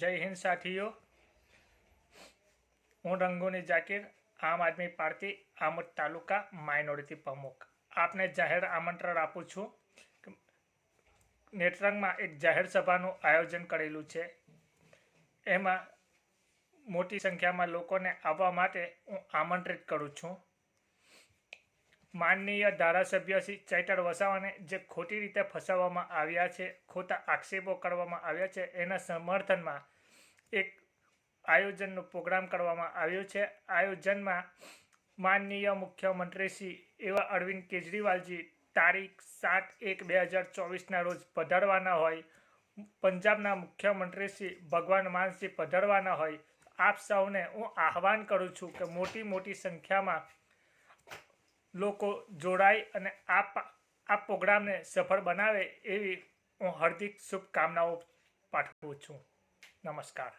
જય હિન્દ સાથીઓ. હું રંગોની જાકીર, આમ આદમી પાર્ટી, આમોદ તાલુકા, માઇનોરિટી પ્રમુખ. આપને જાહેર આમંત્રણ આપું છું નેત્રંગમાં એક જાહેર સભાનું આયોજન કરેલું છે. એમાં મોટી સંખ્યામાં લોકોને આવવા માટે હું આમંત્રિત કરું છું. માનનીય ધારાસભ્ય શ્રી ચૈતર વસાવાને જે ખોટી રીતે ફસાવવામાં આવ્યા છે, ખોટા આક્ષેપો કરવામાં આવ્યા છે, એના સમર્થનમાં એક આયોજનનો પ્રોગ્રામ કરવામાં આવ્યો છે. આયોજનમાં માનનીય મુખ્યમંત્રી શ્રી એવા અરવિંદ કેજરીવાલજી તારીખ સાત એક બે હજાર ચોવીસના રોજ પધારવાના હોય, પંજાબના મુખ્યમંત્રી શ્રી ભગવાન માનસિંહ પધારવાના હોય, આપ સૌને હું આહવાન કરું છું કે મોટી મોટી સંખ્યામાં લોકો જોડાય અને આ આ પ્રોગ્રામને સફળ બનાવે એવી હું હાર્દિક શુભકામનાઓ પાઠવું છું. Namaskar.